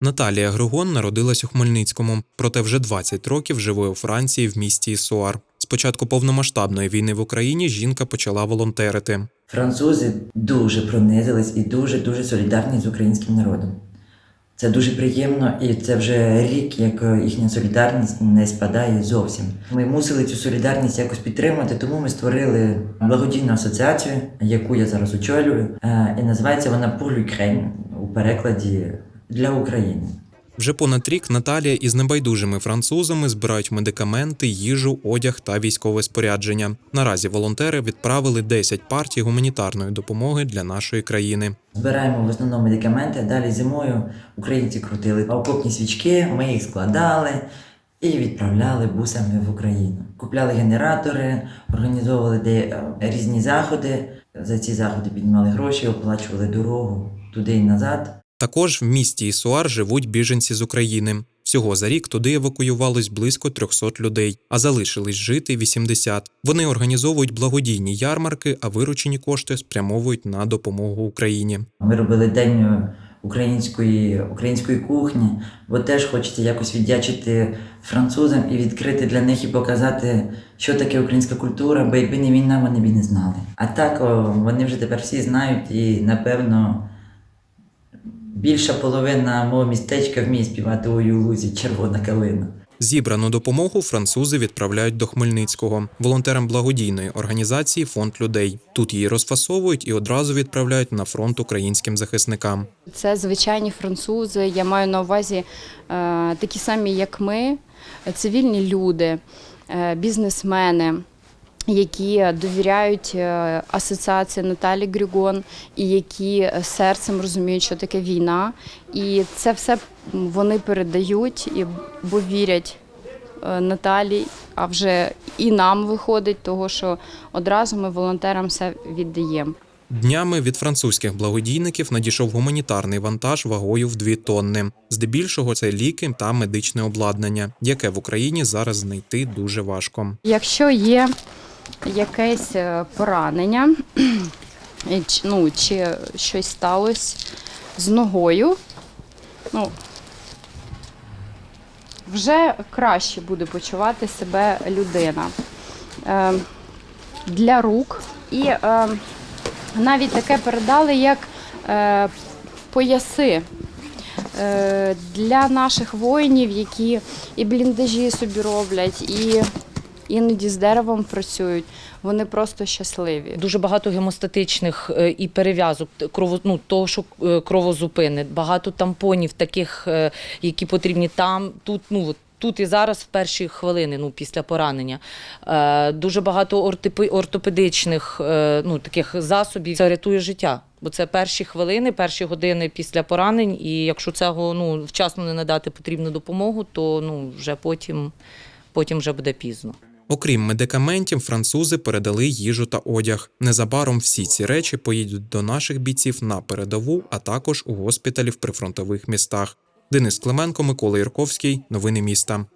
Наталія Григон народилась у Хмельницькому, проте вже 20 років живе у Франції в місті Ісуар. З початку повномасштабної війни в Україні жінка почала волонтерити. Французи дуже пронизились і дуже дуже солідарні з українським народом. Це дуже приємно, і це вже рік, як е, їхня солідарність не спадає зовсім. Ми мусили цю солідарність якось підтримати, тому ми створили благодійну асоціацію, яку я зараз очолюю. Е, І називається вона «Pour l'Ukraine» у перекладі для України. Вже понад рік Наталія із небайдужими французами збирають медикаменти, їжу, одяг та військове спорядження. Наразі волонтери відправили 10 партій гуманітарної допомоги для нашої країни. Збираємо в основному медикаменти. Далі зимою українці крутили окопні свічки, ми їх складали і відправляли бусами в Україну. Купляли генератори, організовували де е, різні заходи. За ці заходи піднімали гроші, оплачували дорогу туди і назад. Також в місті Ісуар живуть біженці з України. Всього за рік туди евакуювалось близько 300 людей, а залишились жити 80. Вони організовують благодійні ярмарки, а виручені кошти спрямовують на допомогу Україні. Ми робили день е, української, української кухні, бо теж хочеться якось віддячити французам і відкрити для них і показати, що таке українська культура, бо якби не війна, вони б не знали. А так вони вже тепер всі знають, і напевно більша половина мого містечка вміє співати «Ой у лузі червона калина. Зібрану допомогу французи відправляють до Хмельницького волонтерам благодійної організації Фонд людей. Тут її розфасовують і одразу відправляють на фронт українським захисникам. Це звичайні французи. Я маю на увазі е, такі самі, як ми, цивільні люди, е, бізнесмени. Які довіряють е, асоціації Наталі Григон і які серцем розуміють, що таке війна, і це все вони передають, і бо вірять е, Наталі, а вже і нам виходить, того що одразу ми волонтерам все віддаємо. Днями від французьких благодійників надійшов гуманітарний вантаж вагою в 2 тонни. Здебільшого це ліки та медичне обладнання, яке в Україні зараз знайти дуже важко. Якщо є якесь е, поранення, ну, чи щось сталося з ногою, ну, вже краще буде почувати себе людина. Е, для рук. І е, навіть таке передали, як е, пояси е, для наших воїнів, які і бліндажі собі роблять, і іноді з деревом працюють. Вони просто щасливі. Дуже багато гемостатичних е, і перев'язок, крово, ну, того, що е, кровозупинить, багато тампонів, таких, е, які потрібні там, тут, ну, тут і зараз в перші хвилини, ну, після поранення. Дуже багато ортопедичних ну, таких засобів. Це рятує життя. Бо це перші хвилини, перші години після поранень, і якщо цього ну, вчасно не надати потрібну допомогу, то ну, вже потім, потім вже буде пізно. Окрім медикаментів, французи передали їжу та одяг. Незабаром всі ці речі поїдуть до наших бійців на передову, а також у госпіталі в прифронтових містах. Денис Клименко, Микола Ірковський. Новини міста.